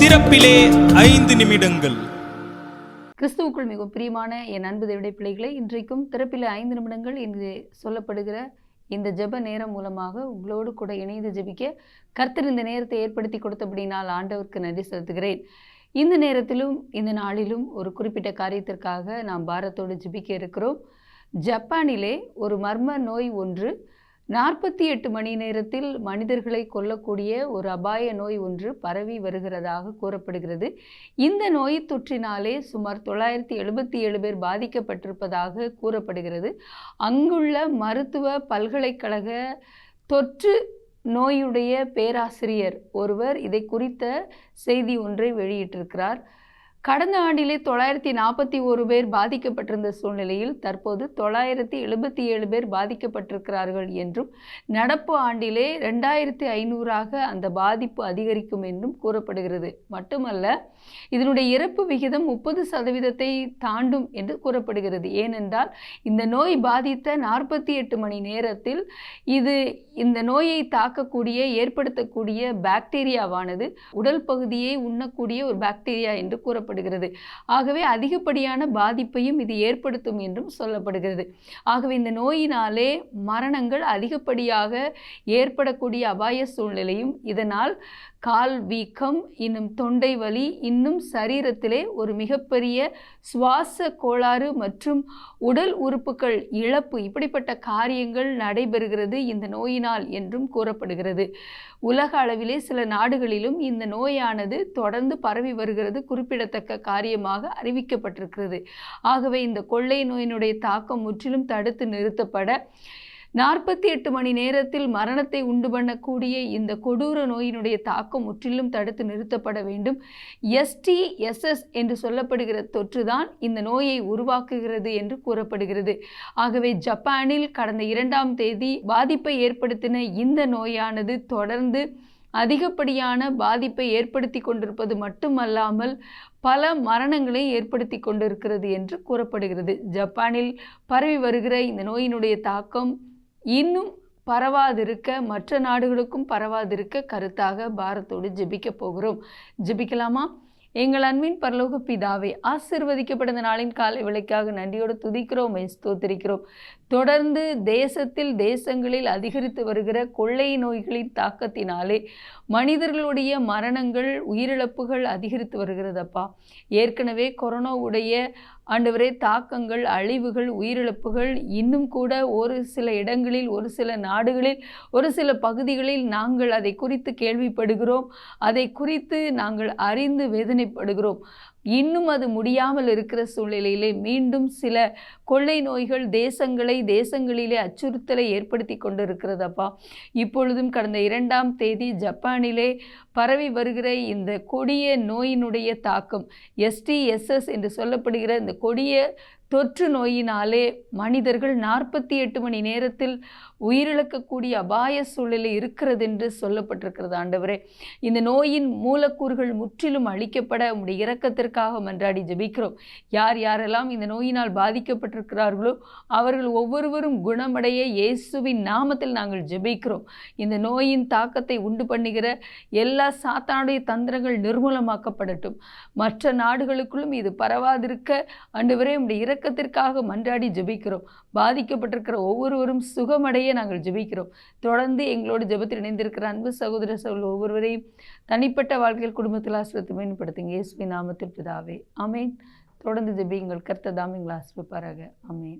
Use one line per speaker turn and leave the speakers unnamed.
திறப்பிலே ஐந்து நிமிடங்கள்.
கிறிஸ்துவுக்குள் மிகவும் பிரியமான என் அன்பு தேவடைய பிள்ளைகளை இன்றைக்கும் திறப்பில் ஐந்து நிமிடங்கள் என்று சொல்லப்படுகிற இந்த ஜெப நேரம் மூலமாக உங்களோடு கூட இணைந்து ஜெபிக்க கர்த்தர் இந்த நேரத்தை ஏற்படுத்தி கொடுத்தபடினால் ஆண்டவருக்கு நன்றி செலுத்துகிறேன். இந்த நேரத்திலும் இந்த நாளிலும் ஒரு குறிப்பிட்ட காரியத்திற்காக நாம் பாரத்தோடு ஜெபிக்க இருக்கிறோம். ஜப்பானிலே ஒரு மர்ம நோய் ஒன்று. நாற்பத்தி எட்டு மணி நேரத்தில் மனிதர்களை கொல்லக்கூடிய ஒரு அபாய நோய் ஒன்று பரவி வருகிறதாக கூறப்படுகிறது. இந்த நோய் தொற்றினாலே சுமார் தொள்ளாயிரத்தி எழுபத்தி ஏழு பேர் பாதிக்கப்பட்டிருப்பதாக கூறப்படுகிறது. அங்குள்ள மருத்துவ பல்கலைக்கழக தொற்று நோயுடைய பேராசிரியர் ஒருவர் இதை குறித்த செய்தி ஒன்றை வெளியிட்டிருக்கிறார். கடந்த ஆண்டிலே தொள்ளாயிரத்தி நாற்பத்தி ஒரு பேர் பாதிக்கப்பட்டிருந்த சூழ்நிலையில் தற்போது தொள்ளாயிரத்தி எழுபத்தி ஏழு பேர் பாதிக்கப்பட்டிருக்கிறார்கள் என்றும் நடப்பு ஆண்டிலே ரெண்டாயிரத்தி ஐநூறாக அந்த பாதிப்பு அதிகரிக்கும் என்றும் கூறப்படுகிறது. மட்டுமல்ல இதனுடைய இறப்பு விகிதம் முப்பது சதவீதத்தை தாண்டும் என்று கூறப்படுகிறது. ஏனென்றால் இந்த நோய் பாதித்த நாற்பத்தி எட்டு மணி நேரத்தில் இது இந்த நோயை தாக்கக்கூடிய ஏற்படுத்தக்கூடிய பாக்டீரியாவானது உடல் பகுதியை உண்ணக்கூடிய ஒரு பாக்டீரியா என்று கூறப்படுகிறது. ஆகவே அதிகப்படியான பாதிப்பையும் இது ஏற்படுத்தும் என்றும் சொல்லப்படுகிறது. ஆகவே இந்த நோயினாலே மரணங்கள் அதிகப்படியாக ஏற்படக்கூடிய அபாய சூழ்நிலையும் இதனால் கால் வீக்கம் இன்னும் தொண்டை வலி இன்னும் சரீரத்திலே ஒரு மிகப்பெரிய சுவாச கோளாறு மற்றும் உடல் உறுப்புகள் இழப்பு இப்படிப்பட்ட காரியங்கள் நடைபெறுகிறது இந்த நோயினால் என்றும் கூறப்படுகிறது. உலக அளவிலே சில நாடுகளிலும் இந்த நோயானது தொடர்ந்து பரவி வருகிறது குறிப்பிடத்தக்க காரியமாக அறிவிக்கப்பட்டிருக்கிறது. ஆகவே இந்த கொள்ளை நோயினுடைய தாக்கம் முற்றிலும் தடுத்து நிறுத்தப்பட நாற்பத்தி எட்டு மணி நேரத்தில் மரணத்தை உண்டு பண்ணக்கூடிய இந்த கொடூர நோயினுடைய தாக்கம் முற்றிலும் தடுத்து நிறுத்தப்பட வேண்டும். எஸ்டி எஸ்எஸ் என்று சொல்லப்படுகிற தொற்றுதான் இந்த நோயை உருவாக்குகிறது என்று கூறப்படுகிறது. ஆகவே ஜப்பானில் கடந்த இரண்டாம் தேதி பாதிப்பை ஏற்படுத்தின இந்த நோயானது தொடர்ந்து அதிகப்படியான பாதிப்பை ஏற்படுத்தி கொண்டிருப்பது மட்டுமல்லாமல் பல மரணங்களை ஏற்படுத்தி கொண்டிருக்கிறது என்று கூறப்படுகிறது. ஜப்பானில் பரவி வருகிற இந்த நோயினுடைய தாக்கம் இன்னும் பரவாதிருக்க மற்ற நாடுகளுக்கும் பரவாதிருக்க கருத்தாக பாரத்தோடு ஜெபிக்க போகிறோம். ஜெபிக்கலாமா? எங்கள் அன்பின் பரலோக பிதாவை ஆசிர்வதிக்கப்பட்ட நாளின் காலை விலைக்காக நன்றியோடு துதிக்கிறோம் ஸ்தோத்திரிக்கிறோம். தொடர்ந்து தேசத்தில் தேசங்களில் அதிகரித்து வருகிற கொள்ளை நோய்களின் தாக்கத்தினாலே மனிதர்களுடைய மரணங்கள் உயிரிழப்புகள் அதிகரித்து வருகிறதப்பா. ஏற்கனவே கொரோனாவுடைய ஆண்டவரே தாக்கங்கள் அழிவுகள் உயிரிழப்புகள் இன்னும் கூட ஒரு சில இடங்களில் ஒரு சில நாடுகளில் ஒரு சில பகுதிகளில் நாங்கள் அதை குறித்து கேள்விப்படுகிறோம். அதை குறித்து நாங்கள் அறிந்து வேதனைப்படுகிறோம். இன்னும் அது முடியாமல் இருக்கிற சூழ்நிலையிலே மீண்டும் சில கொள்ளை நோய்கள் தேசங்களை தேசங்களிலே அச்சுறுத்தலை ஏற்படுத்தி கொண்டு இருக்கிறதப்பா இப்பொழுதும் கடந்த இரண்டாம் தேதி ஜப்பானிலே பரவி வருகிற இந்த கொடிய நோயினுடைய தாக்கம் எஸ்டிஎஸ்எஸ் என்று சொல்லப்படுகிற இந்த கொடிய தொற்று நோயினாலே மனிதர்கள் நாற்பத்தி எட்டு மணி நேரத்தில் உயிரிழக்கக்கூடிய அபாய சூழலில் இருக்கிறது என்று சொல்லப்பட்டிருக்கிறது ஆண்டவரே. இந்த நோயின் மூலக்கூறுகள் முற்றிலும் அழிக்கப்பட உடைய இரக்கத்திற்காக மன்றாடி ஜெபிக்கிறோம். யார் யாரெல்லாம் இந்த நோயினால் பாதிக்கப்பட்டிருக்கிறார்களோ அவர்கள் ஒவ்வொருவரும் குணமடைய இயேசுவின் நாமத்தில் நாங்கள் ஜெபிக்கிறோம். இந்த நோயின் தாக்கத்தை உண்டு பண்ணுகிற எல்லா சாத்தானுடைய தந்திரங்கள் நிர்மூலமாக்கப்படட்டும். மற்ற நாடுகளுக்குள்ளும் இது பரவாதிருக்க ஆண்டவரே உடைய இரக்கத்திற்காக மன்றாடி ஜெபிக்கிறோம். பாதிக்கப்பட்டிருக்கிற ஒவ்வொருவரும் சுகமடைய நாங்கள் ஜெபிக்கிறோம். தொடர்ந்து எங்களோடு ஜெபத்தில் இணைந்திருக்கிற அன்பு சகோதர சகோதர ஒவ்வொருவரையும் தனிப்பட்ட வாழ்க்கையில் குடும்பத்தில் ஆசிரியத்தை மேம்படுத்துங்க. இயேசுவின் நாமத்தில் பிதாவே. அமேன் தொடர்ந்து ஜெபியுங்கள். கர்த்ததாம் எங்களை ஆசிரியப்பாராக அமேன்